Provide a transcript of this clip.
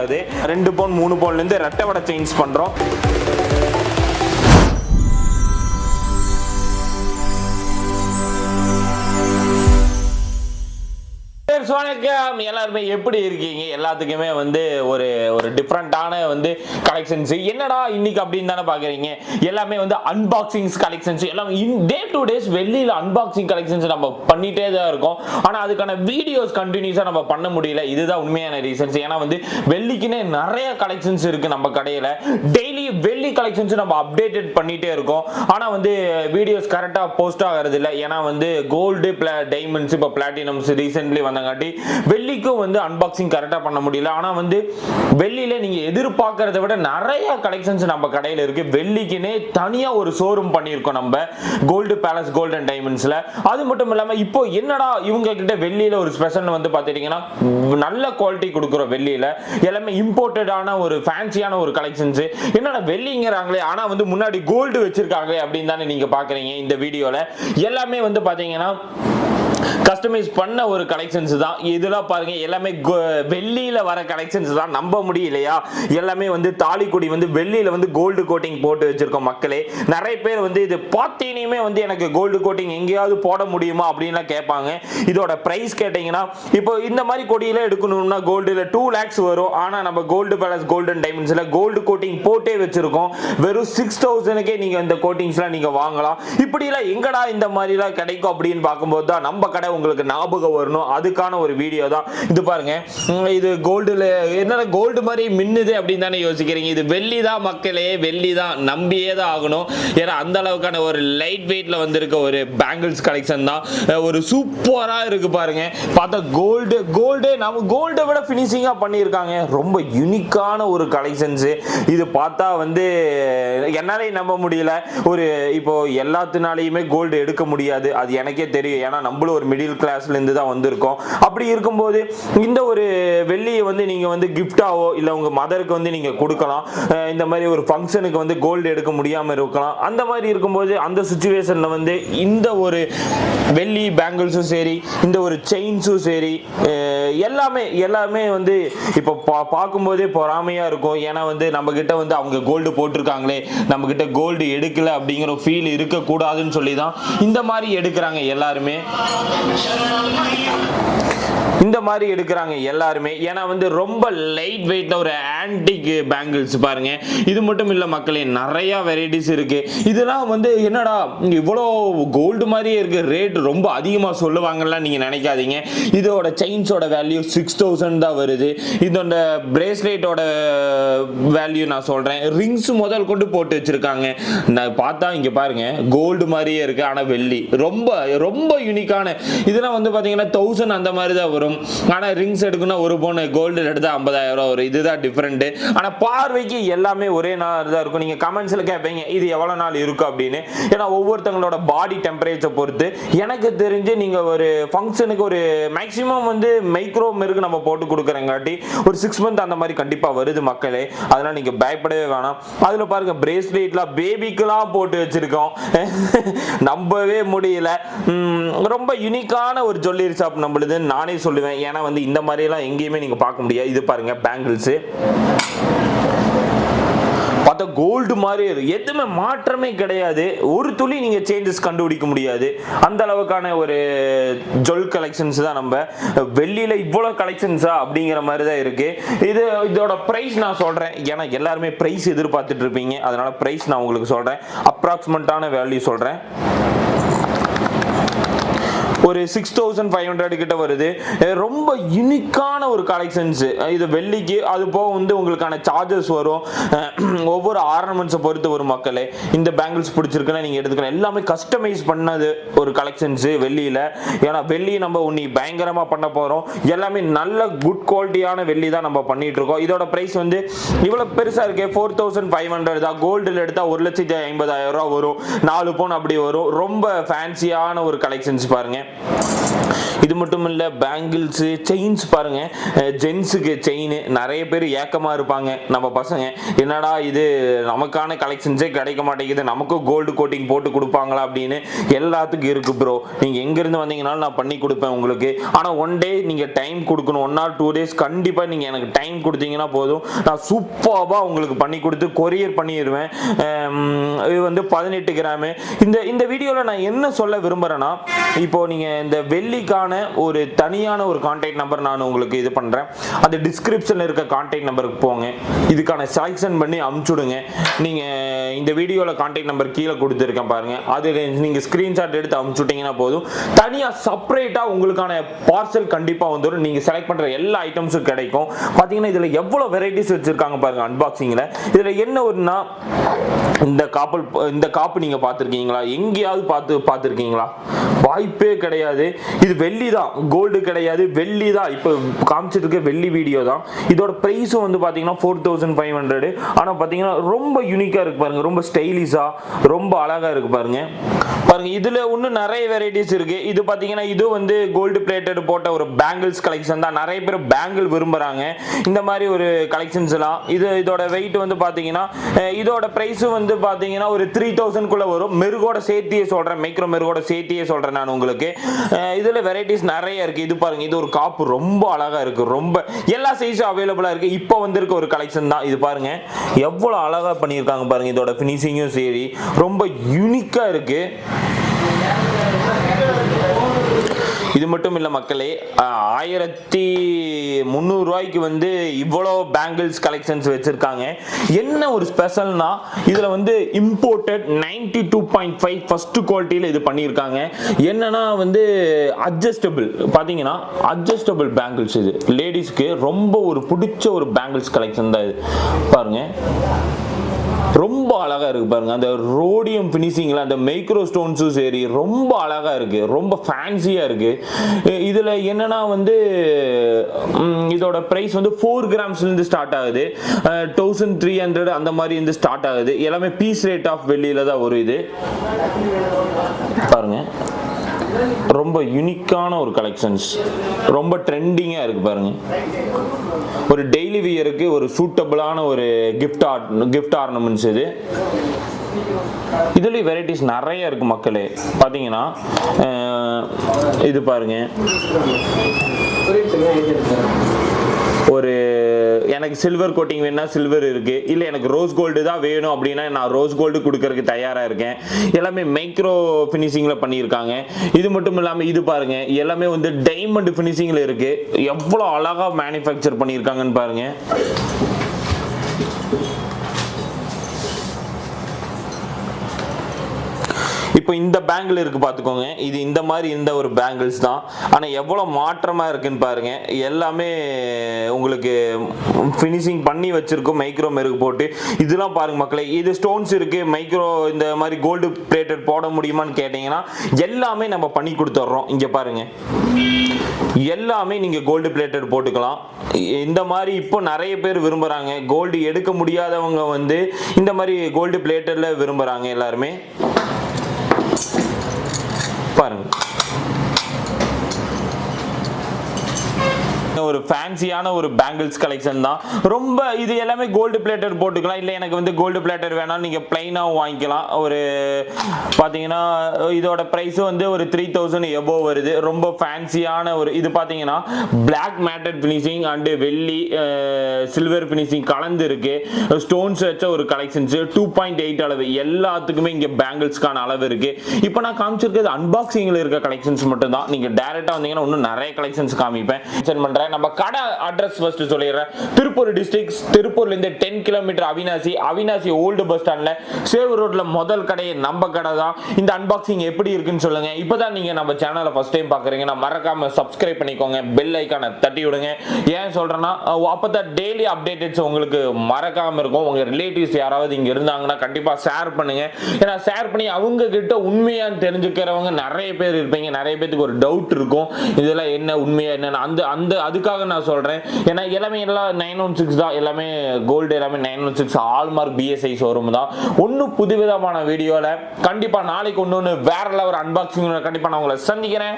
ஆகுது. ரெண்டு பவுன் மூணு பவுன்லேருந்து ரெட்டை வடை சேஞ்ச் பண்ணுறோம் ஃப்ரெண்ட்ஸ் வணக்கம். எல்லாருமே எப்படி இருக்கீங்க? எல்லாத்துக்குமே வந்து ஒரு ஒரு டிஃப்ரெண்ட்டான வந்து கலெக்ஷன்ஸ் என்னடா இன்னைக்கு அப்படின்னு தானே பார்க்குறீங்க எல்லாமே வந்து அன்பாக்சிங்ஸ் கலெக்ஷன்ஸ் எல்லாம் டே டு டேஸ் வெளியில் அன்பாக்சிங் கலெக்ஷன்ஸ் நம்ம பண்ணிகிட்டே தான் இருக்கோம். ஆனால் அதுக்கான வீடியோஸ் கண்டினியூஸாக நம்ம பண்ண முடியல. இதுதான் உண்மையான ரீசன்ஸ் ஏன்னா வந்து வெள்ளிக்குன்னே நிறைய கலெக்ஷன்ஸ் இருக்குது நம்ம கடையில். டெய்லி வெள்ளி கலெக்ஷன்ஸ் நம்ம அப்டேட்டட் பண்ணிட்டே இருக்கோம். ஆனால் வந்து வீடியோஸ் கரெக்டாக போஸ்ட் ஆகிறது இல்லை. ஏன்னா வந்து கோல்டு பிளா டைமண்ட்ஸ் இப்போ பிளாட்டினம்ஸ் ரீசென்ட்லி வந்தங்காட்டி வெள்ளிக்கும் வந்து அன்பாக்சிங் கரெக்டாக பண்ண முடியல. ஆனால் வந்து வெள்ளியில நீங்கள் எதிர்பார்க்கறத விட நிறைய கலெக்ஷன்ஸ் நம்ம கடையில் இருக்கு. வெள்ளிக்குன்னே தனியாக ஒரு ஷோரூம் பண்ணியிருக்கோம் நம்ம. கோல்டு பேலஸ் கோல்டு அண்ட் டைமண்ட்ஸில் அது மட்டும் இல்லாமல் இப்போ என்னடா இவங்க கிட்ட வெள்ளியில ஒரு ஸ்பெஷல் வந்து பார்த்துட்டிங்கன்னா நல்ல குவாலிட்டி கொடுக்குறோம் வெள்ளியில. எல்லாமே இம்போர்ட்டடான ஒரு ஃபேன்சியான ஒரு கலெக்ஷன்ஸ் என்னடா வெள்ளிங்கிறாங்களே ஆனால் வந்து முன்னாடி கோல்டு வச்சுருக்காங்களே அப்படின்னு தானே நீங்கள் பார்க்குறீங்க இந்த வீடியோவில் எல்லாமே வந்து பார்த்தீங்கன்னா கஸ்டமைஸ் பண்ண ஒரு கலெக்ஷன்ஸ் தான். இதெல்லாம் பாருங்க எல்லாமே வெள்ளியில் வர கலெக்ஷன்ஸ் தான். நம்ப முடியலையா? எல்லாமே வந்து தாலிக்குடி வந்து வெள்ளியில் வந்து கோல்டு கோட்டிங் போட்டு வச்சிருக்கோம் மக்களே. நிறைய பேர் வந்து இது பார்த்தீனையுமே வந்து எனக்கு கோல்டு கோட்டிங் எங்கேயாவது போட முடியுமா அப்படின்லாம் கேட்பாங்க. இதோட ப்ரைஸ் கேட்டிங்கன்னா இப்போ இந்த மாதிரி கொடியில் எடுக்கணும்னா கோல்டில் டூ லேக்ஸ் வரும். ஆனால் நம்ம கோல்டு பேலஸ் கோல்டன் டைமண்ட்ஸில் கோல்டு கோட்டிங் போட்டே வச்சுருக்கோம். வெறும் சிக்ஸ் தௌசண்ட்க்கே நீங்கள் இந்த கோட்டிங்ஸ்லாம் நீங்கள் வாங்கலாம். இப்படிலாம் எங்கடா இந்த மாதிரிலாம் கிடைக்கும் அப்படின்னு பார்க்கும்போது தான் நம்ம கடை உங்களுக்கு ஞாபகம் வரணும். அதுக்கான ஒரு வீடியோ தான். இது பாருங்க. இது கோல்டுல என்ன கோல்டு மாதிரி மின்னுது அப்படின்னு தானே யோசிக்கிறீங்க. இது வெள்ளி தான் மக்களே வெள்ளி தான் நம்பியே தான் ஆகணும். ஏன்னா அந்த அளவுக்கான ஒரு லைட் வெயிட்ல வந்திருக்க ஒரு பேங்கிள்ஸ் கலெக்ஷன் தான். ஒரு சூப்பரா இருக்கு பாருங்க. பார்த்தா கோல்டு கோல்டு நம்ம கோல்டை விட ஃபினிஷிங்காக பண்ணியிருக்காங்க. ரொம்ப யூனிக்கான ஒரு கலெக்ஷன்ஸ் இது பார்த்தா வந்து என்னாலே நம்ப முடியல. ஒரு இப்போ எல்லாத்தினாலையுமே கோல்டு எடுக்க முடியாது. அது எனக்கே தெரியும். ஏன்னா நம்மளும் ஒரு மிடில் மிடில் கிளாஸ்லேருந்து தான் வந்திருக்கோம். அப்படி இருக்கும்போது இந்த ஒரு வெள்ளியை வந்து நீங்கள் வந்து கிஃப்டாவோ இல்லை உங்கள் மதருக்கு வந்து நீங்கள் கொடுக்கலாம். இந்த மாதிரி ஒரு ஃபங்க்ஷனுக்கு வந்து கோல்டு எடுக்க முடியாமல் இருக்கலாம். அந்த மாதிரி இருக்கும்போது அந்த சுச்சுவேஷனில் வந்து இந்த ஒரு வெள்ளி பேங்கிள்ஸும் சரி இந்த ஒரு செயின்ஸும் சரி எல்லாமே எல்லாமே வந்து இப்போ பா பார்க்கும்போதே பொறாமையாக இருக்கும். ஏன்னா வந்து நம்ம வந்து அவங்க கோல்டு போட்டிருக்காங்களே நம்ம கோல்டு எடுக்கலை அப்படிங்கிற ஃபீல் இருக்கக்கூடாதுன்னு சொல்லி தான் இந்த மாதிரி எடுக்கிறாங்க எல்லாருமே. Shalom Aleichem. இந்த மாதிரி எடுக்கிறாங்க எல்லாருமே. ஏன்னா வந்து ரொம்ப லைட் வெயிட்ல ஒரு ஆன்டிக் பேங்கிள்ஸ் பாருங்க. இது மட்டும் இல்லை மக்களே நிறைய வெரைட்டிஸ் இருக்கு. இதெல்லாம் வந்து என்னடா இவ்வளோ கோல்டு மாதிரியே இருக்கு. ரேட் ரொம்ப அதிகமாக சொல்லுவாங்கலாம் நீங்க நினைக்காதீங்க. இதோட செயின்ஸோட வேல்யூ சிக்ஸ் தௌசண்ட் தான் வருது. இதோட பிரேஸ்லெட்டோட வேல்யூ நான் சொல்றேன். ரிங்ஸ் முதல் கொண்டு போட்டு வச்சிருக்காங்க. நான் பார்த்தா இங்க பாருங்க கோல்டு மாதிரியே இருக்கு. ஆனால் வெள்ளி. ரொம்ப ரொம்ப யூனிக்கான இதெல்லாம் வந்து பார்த்தீங்கன்னா தௌசண்ட் அந்த மாதிரி தான் வரும். ஆனால் ரிங்ஸ் எடுக்கணும் ஒரு பவுன் கோல்டு எடுத்தால் ஐம்பதாயிரம் ரூபா வரும். இதுதான் டிஃப்ரெண்ட்டு ஆனால் பார்வைக்கு எல்லாமே ஒரே நாள் தான் இருக்கும் நீங்கள் கமெண்ட்ஸில் கேட்பீங்க இது எவ்வளோ நாள் இருக்கும் அப்படின்னு. ஏன்னா ஒவ்வொருத்தங்களோட பாடி டெம்பரேச்சர் பொறுத்து எனக்கு தெரிஞ்சு நீங்கள் ஒரு ஃபங்க்ஷனுக்கு ஒரு மேக்ஸிமம் வந்து மைக்ரோ மெருக்கு நம்ம போட்டு கொடுக்குறங்காட்டி ஒரு சிக்ஸ் மந்த் அந்த மாதிரி கண்டிப்பாக வருது மக்களே. அதனால் நீங்கள் பயப்படவே வேணாம். அதில் பாருங்கள் பிரேஸ்லெட்லாம் பேபிக்கெலாம் போட்டு வச்சுருக்கோம். நம்பவே முடியல. ரொம்ப யுனிக்கான ஒரு ஜுவல்லரி ஷாப் நம்மளுது நானே சொல்லுவேன் ஏன்னா வந்து இந்த மாதிரி எல்லாம் எங்கேயுமே நீங்க பார்க்க முடியாது. இது பாருங்க பேங்கிள்ஸ் பார்த்தா கோல்டு மாதிரி இருக்கும் எதுவுமே மாற்றமே கிடையாது. ஒரு துளி நீங்க சேஞ்சஸ் கண்டுபிடிக்க முடியாது. அந்த அளவுக்கான ஒரு ஜொல் கலெக்ஷன்ஸ் தான் நம்ம. வெள்ளியில் இவ்வளோ கலெக்ஷன்ஸா அப்படிங்கிற மாதிரி தான் இருக்கு. இது இதோட ப்ரைஸ் நான் சொல்கிறேன் ஏன்னா எல்லாருமே ப்ரைஸ் எதிர்பார்த்துட்டு இருப்பீங்க. ப்ரைஸ் நான் உங்களுக்கு சொல்கிறேன் அப்ராக்சிமேட்டான வேல்யூ சொல்கிறேன் ஒரு சிக்ஸ் தௌசண்ட் ஃபைவ் ஹண்ட்ரட் கிட்ட வருது. ரொம்ப யூனிக்கான ஒரு கலெக்ஷன்ஸ் இது வெள்ளிக்கு அது போக வந்து உங்களுக்கான சார்ஜஸ் வரும். ஒவ்வொரு ஆர்னமெண்ட்ஸை பொறுத்து வரும் மக்களே. இந்த பேங்கிள்ஸ் பிடிச்சிருக்குன்னா நீங்கள் எடுத்துக்கலாம் எல்லாமே கஸ்டமைஸ் பண்ணது ஒரு கலெக்ஷன்ஸ் வெள்ளியில். ஏன்னா வெள்ளி நம்ம உன்னி பயங்கரமாக பண்ண போகிறோம் எல்லாமே நல்ல குட் குவாலிட்டியான வெள்ளி தான் நம்ம பண்ணிட்டு இருக்கோம். இதோட ப்ரைஸ் வந்து இவ்வளோ பெருசாக இருக்கு. ஃபோர் தௌசண்ட் ஃபைவ் ஹண்ட்ரட் தான். கோல்டில் எடுத்தால் ஒரு லட்சத்தி ஐம்பதாயிரம் ரூபா வரும். நாலு பவுன் அப்படி வரும். ரொம்ப ஃபேன்சியான ஒரு கலெக்ஷன்ஸ் பாருங்க. இது மட்டும் இல்லை பேங்கிள்ஸு செயின்ஸ் பாருங்க ஜென்ஸுக்கு செயின் நிறைய பேர் ஏக்கமாக இருப்பாங்க. நம்ம பசங்க என்னடா இது நமக்கான கலெக்ஷன்ஸே கிடைக்க மாட்டேங்குது நமக்கும் கோல்டு கோட்டிங் போட்டு கொடுப்பாங்களா அப்படின்னு எல்லாத்துக்கும் இருக்குது ப்ரோ நீங்கள் எங்கேருந்து வந்தீங்கனாலும் நான் பண்ணி கொடுப்பேன் உங்களுக்கு. ஆனால் ஒன் டே நீங்கள் டைம் கொடுக்கணும். ஒன் ஆர் டூ டேஸ் கண்டிப்பாக நீங்கள் எனக்கு டைம் கொடுத்தீங்கன்னா போதும். நான் சூப்பராக உங்களுக்கு பண்ணி கொடுத்து கொரியர் பண்ணிடுவேன் இது வந்து பதினெட்டு கிராமு. இந்த இந்த வீடியோவில் நான் என்ன சொல்ல விரும்புகிறேன்னா இப்போ நீங்கள் இந்த வெள்ளிக்கான ஒரு தனியான ஒரு கான்டாக்ட் நம்பர் நான் உங்களுக்கு இது பண்ணுறேன் அந்த டிஸ்கிரிப்ஷனில் இருக்க கான்டாக்ட் நம்பருக்கு போங்க. இதுக்கான செலெக்ஷன் பண்ணி அமுச்சுடுங்க. நீங்கள் இந்த வீடியோவில் கான்டாக்ட் நம்பர் கீழே கொடுத்துருக்கேன் பாருங்கள் அது நீங்கள் ஸ்க்ரீன்ஷாட் எடுத்து அமுச்சுட்டிங்கன்னா போதும். தனியாக செப்பரேட்டாக உங்களுக்கான பார்சல் கண்டிப்பாக வந்துடும் நீங்கள் செலக்ட் பண்ணுற எல்லா ஐட்டம்ஸும் கிடைக்கும். பார்த்தீங்கன்னா இதில் எவ்வளோ வெரைட்டிஸ் வச்சுருக்காங்க பாருங்கள் அன்பாக்சிங்கில் இதில் என்ன ஒன்றுனா இந்த காப்பல் இந்த காப்பு நீங்கள் பார்த்துருக்கீங்களா? எங்கேயாவது பார்த்து பார்த்துருக்கீங்களா? வாய்ப்பே கிடையாது. இது வெள்ளி தான் கோல்டு கிடையாது. வெள்ளி தான் இப்போ காமிச்சிருக்க வெள்ளி வீடியோ தான். இதோட ப்ரைஸும் வந்து பார்த்தீங்கன்னா ஃபோர் தௌசண்ட் ஃபைவ் ஹண்ட்ரடு ஆனால் பார்த்தீங்கன்னா ரொம்ப யூனிக்காக இருக்கு பாருங்க. ரொம்ப ஸ்டைலிஷாக ரொம்ப அழகாக இருக்கு பாருங்க. பாருங்க இதில் இன்னும் நிறைய வெரைட்டிஸ் இருக்கு. இது பார்த்தீங்கன்னா இது வந்து கோல்டு பிளேட்டட் போட்ட ஒரு பேங்கிள்ஸ் கலெக்ஷன் தான். நிறைய பேர் பேங்கிள் விரும்புகிறாங்க இந்த மாதிரி ஒரு கலெக்ஷன்ஸ் எல்லாம். இது இதோட வெயிட் வந்து பார்த்தீங்கன்னா இதோட ப்ரைஸும் வந்து பார்த்தீங்கன்னா ஒரு த்ரீ தௌசண்ட்குள்ளே வரும். மெருகோட சேர்த்தியே சொல்கிறேன் மைக்ரோ மெருகோட சேர்த்தியே சொல்கிறேன் நான் உங்களுக்கு. இதில் இதுல வெரைட்டிஸ் நிறைய இருக்கு. இது பாருங்க இது ஒரு காப்பு ரொம்ப அழகா இருக்கு. ரொம்ப எல்லா சைஸும் அவைலபிளா இருக்கு. இப்போ வந்திருக்க ஒரு கலெக்ஷன் தான். இது பாருங்க எவ்வளவு அழகா பண்ணியிருக்காங்க பாருங்க. இதோட ஃபினிஷிங்கும் சரி. ரொம்ப யூனிக்கா இருக்கு. இது மட்டும் இல்லை மக்களே ஆயிரத்தி முந்நூறுரூவாய்க்கு வந்து இவ்வளோ பேங்கிள்ஸ் கலெக்ஷன்ஸ் வச்சுருக்காங்க. என்ன ஒரு ஸ்பெஷல்னா இதில் வந்து imported ninety two point five first குவாலிட்டியில் இது பண்ணியிருக்காங்க. என்னன்னா வந்து அட்ஜஸ்டபிள் பார்த்தீங்கன்னா அட்ஜஸ்டபிள் பேங்கிள்ஸ் இது. லேடிஸ்க்கு ரொம்ப ஒரு பிடிச்ச ஒரு பேங்கிள்ஸ் கலெக்ஷன் தான் இது. பாருங்கள் ரொம்ப அழகாக இருக்குது பாருங்கள் அந்த ரோடியம் ஃபினிஷிங்கில் அந்த மைக்ரோ ஸ்டோன்ஸும் சரி ரொம்ப அழகாக இருக்குது ரொம்ப ஃபேன்சியாக இருக்குது இதில் என்னென்னா வந்து இதோட ப்ரைஸ் வந்து ஃபோர் கிராம்ஸ்லேருந்து ஸ்டார்ட் ஆகுது. தௌசண்ட் த்ரீ ஹண்ட்ரட் அந்த மாதிரி இருந்து ஸ்டார்ட் ஆகுது. எல்லாமே பீஸ் ரேட் ஆஃப் வெளியில் தான் வரும் இது. பாருங்கள் ரொம்ப யூனிக்கான ஒரு கலெக்ஷன்ஸ் ரொம்ப ட்ரெண்டிங்காக இருக்குது பாருங்க. ஒரு டெய்லி வியருக்கு ஒரு சூட்டபிளான ஒரு கிஃப்ட் ஆர்ட் கிஃப்ட் ஆர்னமெண்ட்ஸ் இது. இதுலேயும் வெரைட்டிஸ் நிறைய இருக்கு மக்களே. பார்த்தீங்கன்னா இது பாருங்கள் ஒரு எனக்கு சில்வர் கோட்டிங் வேணா சில்வர் இருக்கு. இல்லை எனக்கு ரோஸ் கோல்டு தான் வேணும் அப்படின்னா நான் ரோஸ் கோல்டு கொடுக்கறதுக்கு தயாராக இருக்கேன். எல்லாமே மைக்ரோ ஃபினிஷிங்கில் பண்ணியிருக்காங்க. இது மட்டும் இல்லாமல் இது பாருங்க. எல்லாமே வந்து டைமண்ட் ஃபினிஷிங்கில் இருக்கு. எவ்வளோ அழகாக மேனுஃபேக்சர் பண்ணியிருக்காங்கன்னு பாருங்க. இப்போ இந்த பேங்கிள் இருக்குது பார்த்துக்கோங்க. இது இந்த மாதிரி இந்த ஒரு பேங்கிள்ஸ் தான். ஆனால் எவ்வளோ மாற்றமாக இருக்குதுன்னு பாருங்க. எல்லாமே உங்களுக்கு ஃபினிஷிங் பண்ணி வச்சுருக்கோம் மைக்ரோ மெருகு போட்டு. இதெல்லாம் பாருங்கள் மக்களே இது ஸ்டோன்ஸ் இருக்குது மைக்ரோ இந்த மாதிரி கோல்டு பிளேட்டட் போட முடியுமான்னு கேட்டிங்கன்னா எல்லாமே நம்ம பண்ணி கொடுத்துட்றோம் இங்கே பாருங்க. எல்லாமே நீங்கள் கோல்டு பிளேட்டட் போட்டுக்கலாம். இந்த மாதிரி இப்போ நிறைய பேர் விரும்புகிறாங்க கோல்டு எடுக்க முடியாதவங்க வந்து இந்த மாதிரி கோல்டு பிளேட்டடில் விரும்புகிறாங்க எல்லாருமே. Param. பாருங்க ஒரு ஃபேன்சியான ஒரு பேங்கிள்ஸ் கலெக்ஷன் தான். ரொம்ப இது எல்லாமே கோல்டு பிளேட்டர் போட்டுக்கலாம். இல்லை எனக்கு வந்து கோல்டு பிளேட்டர் வேணாலும் நீங்கள் பிளைனாகவும் வாங்கிக்கலாம். ஒரு பார்த்தீங்கன்னா இதோட ப்ரைஸும் வந்து ஒரு த்ரீ தௌசண்ட் எபோ வருது. ரொம்ப ஃபேன்சியான ஒரு இது பார்த்தீங்கன்னா பிளாக் மேட்டட் ஃபினிஷிங் அண்டு வெள்ளி சில்வர் ஃபினிஷிங் கலந்து இருக்கு. ஸ்டோன்ஸ் வச்ச ஒரு கலெக்ஷன்ஸ் டூ பாயிண்ட் எயிட் அளவு. எல்லாத்துக்குமே இங்கே பேங்கிள்ஸ்க்கான அளவு இருக்கு. இப்போ நான் காமிச்சிருக்கிறது அன்பாக்சிங்கில் இருக்க கலெக்ஷன்ஸ் மட்டும் தான் நீங்கள் டேரெக்டாக வந்தீங்கன்னா இன்னும் நிறைய கலெக்ஷன்ஸ் காமிப்பேன். மென்ஷன் பண்ணுறேன் நம்ம கடை அட்ரஸ் ஃபர்ஸ்ட் சொல்லிடுறேன். திருப்பூர் டிஸ்ட்ரிக்ட் திருப்பூர்லேருந்து ten kilometre Avinashi Avinashi old bus ஸ்டாண்டில் சேவ் ரோட்ல முதல் கடை நம்ம கடை தான். இந்த அன்பாக்சிங் எப்படி இருக்குன்னு சொல்லுங்க. இப்போதான் நீங்க நம்ம சேனலை ஃபர்ஸ்ட் டைம் பார்க்குறீங்கன்னா மறக்காம சப்ஸ்கிரைப் பண்ணிக்கோங்க. பெல் ஐக்கானை தட்டி விடுங்க. ஏன் சொல்றேன்னா அஹ் அப்பதான் டெய்லி அப்டேட்டட்ஸ் உங்களுக்கு மறக்காம இருக்கும். உங்க ரிலேட்டிவ்ஸ் யாராவது இங்க இருந்தாங்கன்னா கண்டிப்பா ஷேர் பண்ணுங்க. ஏன்னா ஷேர் பண்ணி அவங்க கிட்ட உண்மையான்னு தெரிஞ்சுக்கிறவங்க நிறைய பேர் இருப்பீங்க. நிறைய பேருக்கு ஒரு டவுட் இருக்கும். இதெல்லாம் என்ன உண்மையா என்னன்னு. அந்த அந்த அது அதுக்காக நான் சொல்றேன். ஏன்னா எல்லாமே எல்லாம் நைன் ஒன் சிக்ஸ் தான். எல்லாமே கோல்டு எல்லாமே nine one six hallmark BSI showroom தான். ஒன்றும் புதுவிதமான வீடியோவில் கண்டிப்பாக நாளைக்கு ஒன்று வேற லெவல் அன்பாக்சிங் கண்டிப்பாக நான் உங்களை சந்திக்கிறேன்.